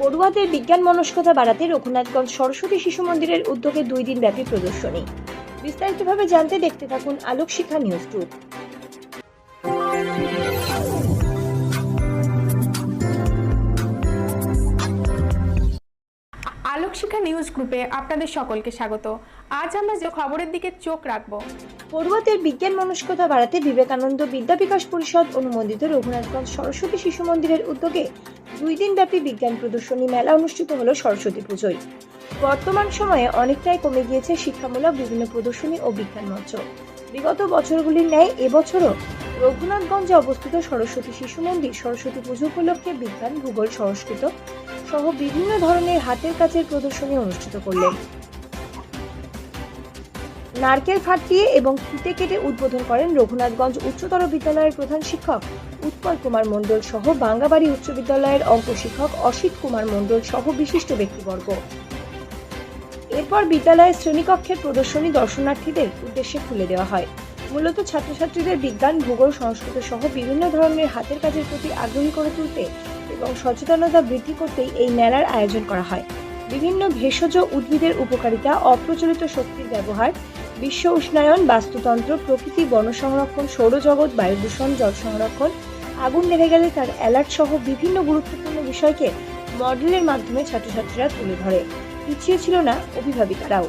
পড়ুয়াদের বিজ্ঞান মনস্কতা বাড়াতে রঘুনাথগঞ্জ সরস্বতী শিশু মন্দিরের উদ্যোগে দুই দিন ব্যাপী প্রদর্শনী। বিস্তারিতভাবে জানতে দেখতে থাকুন Alok Shikha news group Alokshikha news গ্রুপে আপনাদের সকলকে স্বাগত। আজ আমরা যে খবরের দিকে চোখ রাখব। পড়ুয়াদের বিজ্ঞান মনস্কতা বাড়াতে বিবেকানন্দ বিদ্যা বিকাশ পরিষদ অনুমোদিত রঘুনাথগঞ্জ সরস্বতী শিশু মন্দিরের উদ্যোগে দুই দিন ব্যাপী বিজ্ঞান প্রদর্শনী মেলা অনুষ্ঠিত হলো সরস্বতী পুজোয়। বর্তমান সময়ে অনেকটাই কমে গিয়েছে শিক্ষামূলক বিভিন্ন প্রদর্শনী ও বিজ্ঞান মঞ্চ। বিগত বছরগুলির ন্যায় এবছরও রঘুনাথগঞ্জে অবস্থিত সরস্বতী শিশু মন্দির সরস্বতী পুজো উপলক্ষে বিজ্ঞান, ভূগোল, সংস্কৃত সহ বিভিন্ন ধরনের হাতের কাজের প্রদর্শনী অনুষ্ঠিত করলেন। নারকেল ফাটিয়ে এবং ফিতে কেটে উদ্বোধন করেন রঘুনাথগঞ্জ উচ্চতর বিদ্যালয়ের প্রধান শিক্ষক উৎপল কুমার মণ্ডল সহ বাঙ্গাবাড়ি উচ্চ বিদ্যালয়ের অঙ্ক শিক্ষক অসিত কুমার মণ্ডল সহ বিশিষ্ট ব্যক্তিবর্গ। এরপর বিদ্যালয়ের শ্রেণীকক্ষের প্রদর্শনী দর্শনার্থীদের উদ্দেশ্যে খুলে দেওয়া হয়। মূলত ছাত্রছাত্রীদের বিজ্ঞান, ভূগোল, সংস্কৃত সহ বিভিন্ন ধরনের হাতের কাজের প্রতি আগ্রহী করে তুলতে এবং সচেতনতা বৃদ্ধি করতেই এই মেলার আয়োজন করা হয়। বিভিন্ন ভেষজ উদ্ভিদের উপকারিতা, অপ্রচলিত শক্তির ব্যবহার, বিশ্ব উষ্ণায়ন, বাস্তুতন্ত্র, প্রকৃতি, বন সংরক্ষণ, সৌরজগৎ বায়ু দূষণ জল সংরক্ষণ, আগুন লেগে গেলে তার অ্যালার্ট সহ বিভিন্ন গুরুত্বপূর্ণ বিষয়কে মডেলের মাধ্যমে ছাত্রছাত্রীরা তুলে ধরে। পিছিয়ে ছিল না অভিভাবিকারাও।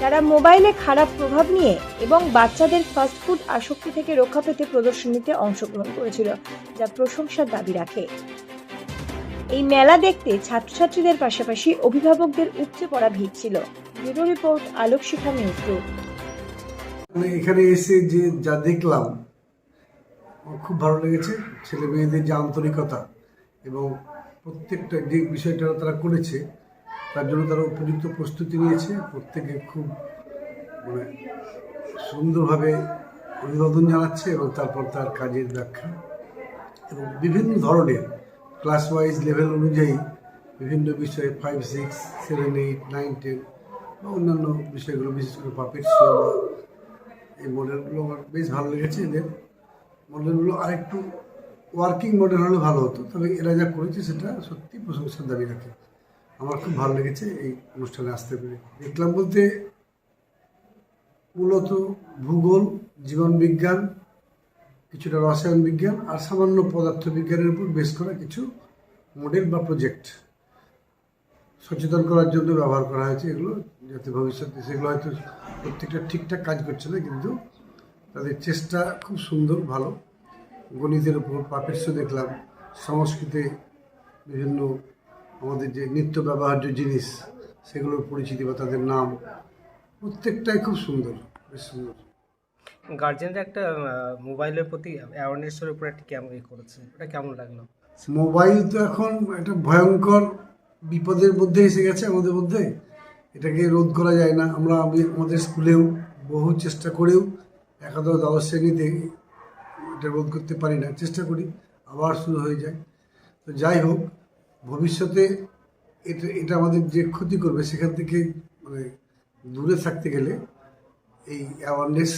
তারা মোবাইলে খারাপ প্রভাব নিয়ে এবং বাচ্চাদের ফাস্টফুড আসক্তি থেকে রক্ষা পেতে প্রদর্শনীতে অংশগ্রহণ করেছিল, যা প্রশংসার দাবি রাখে। এই মেলা দেখতে ছাত্রছাত্রীদের পাশাপাশি অভিভাবকদের উপচে পড়া ভিড় ছিল। Bureau report Alok Shikha news এখানে এসে যে যা দেখলাম খুব ভালো লেগেছে। ছেলে মেয়েদের যে আন্তরিকতা এবং প্রত্যেকটা যে বিষয়টা তারা করেছে তার জন্য তারা উপযুক্ত প্রস্তুতি নিয়েছে। প্রত্যেকে খুব মানে সুন্দরভাবে অভিবাদন জানাচ্ছে এবং তারপর তার কাজের ব্যাখ্যা এবং বিভিন্ন ধরনের ক্লাস ওয়াইজ লেভেল অনুযায়ী বিভিন্ন বিষয়ে five six seven eight nine ten বা অন্যান্য বিষয়গুলো, বিশেষ করে পাপেট শো বা এই মডেলগুলো আমার বেশ ভালো লেগেছে। এদের মডেলগুলো আরেকটু ওয়ার্কিং মডেল হলে ভালো হতো, তবে এরা যা করেছে সেটা সত্যি প্রশংসার দাবি রাখে। আমার খুব ভালো লেগেছে এই অনুষ্ঠানে আসতে পেরে। দেখলাম বলতে মূলত ভূগোল, জীবন বিজ্ঞান, কিছুটা রসায়ন বিজ্ঞান আর সামান্য পদার্থ বিজ্ঞানের উপর বেশ করা কিছু মডেল বা প্রজেক্ট সচেতন করার জন্য ব্যবহার করা হয়েছে এগুলো, যাতে ভবিষ্যতে সেগুলো হয়তো প্রত্যেকটা ঠিকঠাক কাজ করছে না, কিন্তু তাদের চেষ্টা খুব সুন্দর, ভালো। গণিতের উপর পাপেটস দেখলাম, সংস্কৃতে বিভিন্ন আমাদের যে নিত্য ব্যবহার্য জিনিস সেগুলোর পরিচিতি বা তাদের নাম প্রত্যেকটাই খুব সুন্দর বেশ সুন্দর। গার্জেনরা একটা মোবাইলের প্রতি অ্যাওয়ারনেসের উপর একটা কেমন ইয়ে করেছে। ওটা কেমন লাগল? মোবাইল তো এখন একটা ভয়ঙ্কর বিপদের মধ্যে এসে গেছে আমাদের মধ্যে। এটাকে রোধ করা যায় না। আমরা আমি আমাদের স্কুলেও বহু চেষ্টা করেও একাদশ দ্বাদশ শ্রেণীতে এটা রোধ করতে পারি না। চেষ্টা করি আবার শুরু হয়ে যায়। তো যাই হোক ভবিষ্যতে এটা এটা আমাদের যে ক্ষতি করবে সেখান থেকে মানে দূরে থাকতে গেলে এই অ্যাওয়ারনেস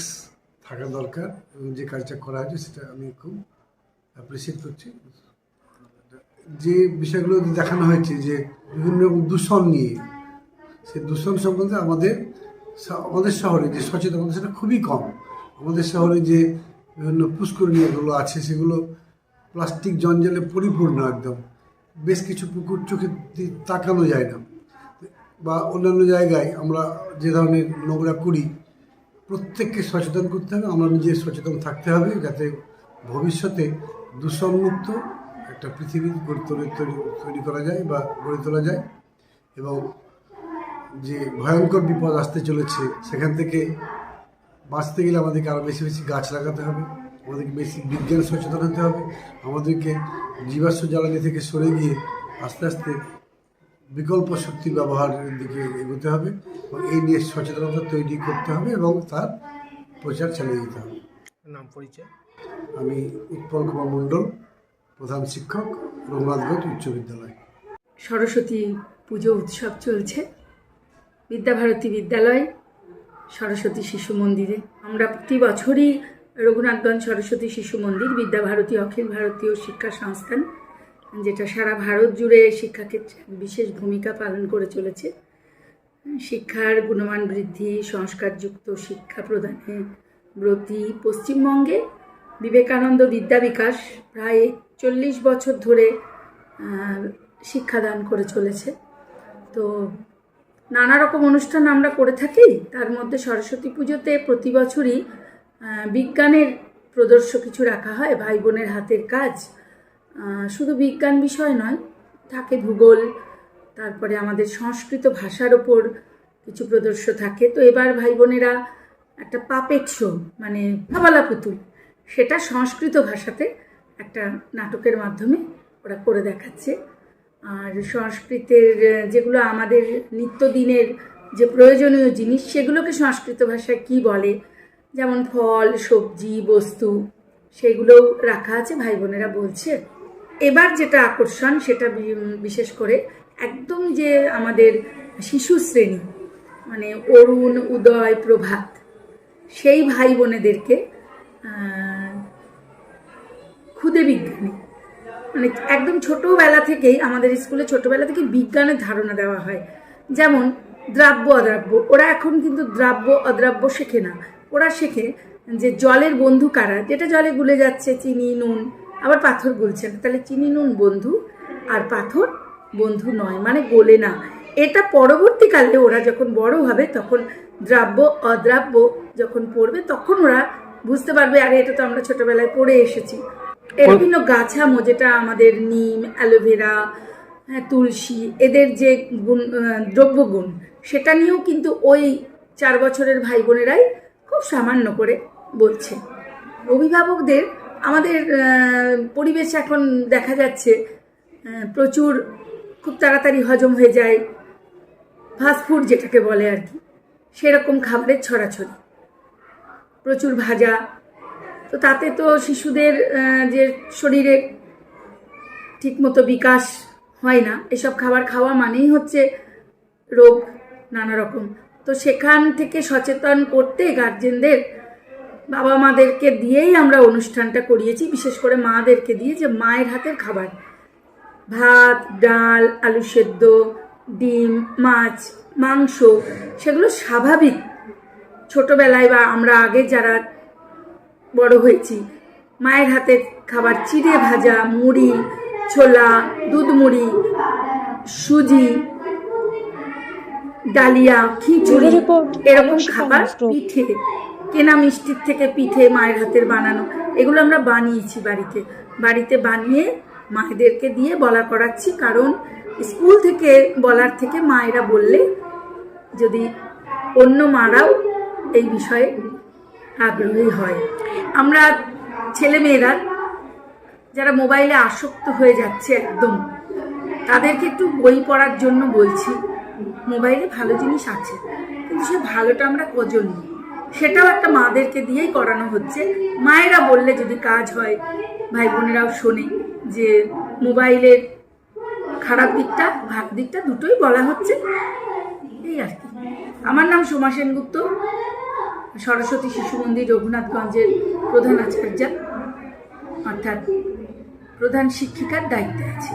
থাকা দরকার এবং যে কাজটা করা হয়েছে সেটা আমি খুব অ্যাপ্রিসিয়েট করছি। যে বিষয়গুলো দেখানো হয়েছে যে বিভিন্ন রকম দূষণ নিয়ে সেই দূষণ সম্বন্ধে আমাদের আমাদের শহরে যে সচেতনতা সেটা খুবই কম। আমাদের শহরে যে বিভিন্ন পুষ্করিণীগুলো আছে সেগুলো প্লাস্টিক জঞ্জালে পরিপূর্ণ একদম। বেশ কিছু পুকুর চোখে তাকানো যায় না। বা অন্যান্য জায়গায় আমরা যে ধরনের নোংরা করি প্রত্যেককে সচেতন করতে হবে, আমরা নিজে সচেতন থাকতে হবে যাতে ভবিষ্যতে দূষণমুক্ত একটা পৃথিবী গড়ে তোলে, তৈরি তৈরি করা যায় বা গড়ে তোলা যায় এবং যে ভয়ঙ্কর বিপদ আসতে চলেছে, সেখান থেকে বাঁচতে গেলে আমাদেরকে আরও বেশি বেশি গাছ লাগাতে হবে। আমাদেরকে বেশি বিজ্ঞান সচেতন হতে হবে আমাদেরকে জীবাশ্ম জ্বালানি থেকে সরে গিয়ে আস্তে আস্তে বিকল্প শক্তির ব্যবহারের দিকে এগোতে হবে এবং এই নিয়ে সচেতনতা তৈরি করতে হবে এবং তার প্রচার চালিয়ে যেতে হবে। নাম পরিচয়? আমি উৎপল কুমার মণ্ডল প্রধান শিক্ষক রঘুনাথগঞ্জ উচ্চ বিদ্যালয়। সরস্বতী পুজো উৎসব চলছে। বিদ্যাভারতী বিদ্যালয় সরস্বতী শিশু মন্দিরে। আমরা প্রতি বছরই রঘুনাথগঞ্জ সরস্বতী শিশু মন্দির, বিদ্যাভারতী অখিল ভারতীয় শিক্ষা সংস্থান, যেটা সারা ভারত জুড়ে শিক্ষাক্ষেত্রে বিশেষ ভূমিকা পালন করে চলেছে। শিক্ষার গুণমান বৃদ্ধি, সংস্কারযুক্ত শিক্ষা প্রদানে ব্রতী পশ্চিমবঙ্গে বিবেকানন্দ বিদ্যা বিকাশ প্রায় চল্লিশ বছর ধরে শিক্ষাদান করে চলেছে। তো নানা রকম অনুষ্ঠান আমরা করে থাকি। তার মধ্যে সরস্বতী পুজোতে প্রতি বছরই বিজ্ঞানের প্রদর্শ কিছু রাখা হয়, ভাই বোনের হাতের কাজ। শুধু বিজ্ঞান বিষয় নয়, থাকে ভূগোল, তারপরে আমাদের সংস্কৃত ভাষার ওপর কিছু প্রদর্শ থাকে। তো এবার ভাই বোনেরা একটা পাপেট শো মানে হাবালা পুতুল, সেটা সংস্কৃত ভাষাতে একটা নাটকের মাধ্যমে ওরা করে দেখাচ্ছে। আর সংস্কৃতের, যেগুলো আমাদের নিত্যদিনের যে প্রয়োজনীয় জিনিস, সেগুলোকে সংস্কৃত ভাষায় কি বলে যেমন ফল, সবজি, বস্তু সেগুলোও রাখা আছে ভাই বোনেরা বলছে। এবার যেটা আকর্ষণ, সেটা বিশেষ করে একদম যে আমাদের শিশু শ্রেণি মানে অরুণ, উদয়, প্রভাত, সেই ভাই বোনেদেরকে ক্ষুদে বিজ্ঞানী। মানে একদম ছোটোবেলা থেকেই, আমাদের স্কুলে ছোটোবেলা থেকে বিজ্ঞানের ধারণা দেওয়া হয়। যেমন দ্রাব্য অদ্রাব্য ওরা এখন কিন্তু দ্রাব্য অদ্রাব্য শেখে না। ওরা শেখে যে জলের বন্ধু কারা? যেটা জলে গুলে যাচ্ছে চিনি নুন আবার পাথর গুলছে না। তাহলে চিনি নুন বন্ধু আর পাথর বন্ধু নয় মানে গোলে না। এটা পরবর্তীকালে ওরা যখন বড় হবে তখন দ্রাব্য অদ্রাব্য যখন পড়বে তখন ওরা বুঝতে পারবে আরে এটা তো আমরা ছোটবেলায় পড়ে এসেছি। এর বিভিন্ন গাছামো যেটা আমাদের নিম অ্যালোভেরা হ্যাঁ তুলসী এদের যে গুণ দ্রব্যগুণ সেটা নিয়েও কিন্তু ওই চার বছরের ভাই বোনেরাই খুব সামান্য করে বলছে। অভিভাবকদের আমাদের পরিবেশ এখন দেখা যাচ্ছে প্রচুর, খুব তাড়াতাড়ি হজম হয়ে যায়। ফাস্টফুড যেটাকে বলে আর কি, সেরকম খাবারের ছড়াছড়ি। প্রচুর ভাজা। তো তাতে তো শিশুদের যে শরীরে ঠিকমতো বিকাশ হয় না, এসব খাবার খাওয়া মানেই হচ্ছে রোগ, নানা রকম। তো সেখান থেকে সচেতন করতে গার্জেনদের বাবা মাদেরকে দিয়েই আমরা অনুষ্ঠানটা করিয়েছি, বিশেষ করে মাদেরকে দিয়ে যে মায়ের হাতের খাবার। ভাত, ডাল, আলু সেদ্ধ, ডিম, মাছ, মাংস, সেগুলো স্বাভাবিক। ছোটোবেলায় বা আমরা আগে যারা বড় হয়েছি, মায়ের হাতের খাবার চিড়ে ভাজা, মুড়ি, ছোলা, দুধ মুড়ি, সুজি ডালিয়া খিচুড়ি এরকম খাবার পিঠে কেনা মিষ্টির থেকে পিঠে মায়ের হাতের বানানো। এগুলো আমরা বানিয়েছি বাড়িতে। বাড়িতে বানিয়ে মায়েদেরকে দিয়ে বলা করাচ্ছি কারণ স্কুল থেকে বলার থেকে মায়েরা বললে যদি অন্য মারাও এই বিষয়ে আগ্রহী হয়। আমরা ছেলেমেয়েরা যারা মোবাইলে আসক্ত হয়ে যাচ্ছে একদম তাদেরকে একটু বই পড়ার জন্য বলছি। মোবাইলে ভালো জিনিস আছে, কিন্তু সে ভালোটা আমরা কজন নিই সেটাও একটা মাদেরকে দিয়েই করানো হচ্ছে। মায়েরা বললে যদি কাজ হয় ভাই বোনেরাও শোনে যে মোবাইলের খারাপ দিকটা ভাগ দিকটা দুটোই বলা হচ্ছে। এই আর কি। আমার নাম সোমা সেনগুপ্ত, সরস্বতী শিশু মন্দির রঘুনাথগঞ্জের প্রধান আচার্য। অর্থাৎ প্রধান শিক্ষিকার দায়িত্বে আছি।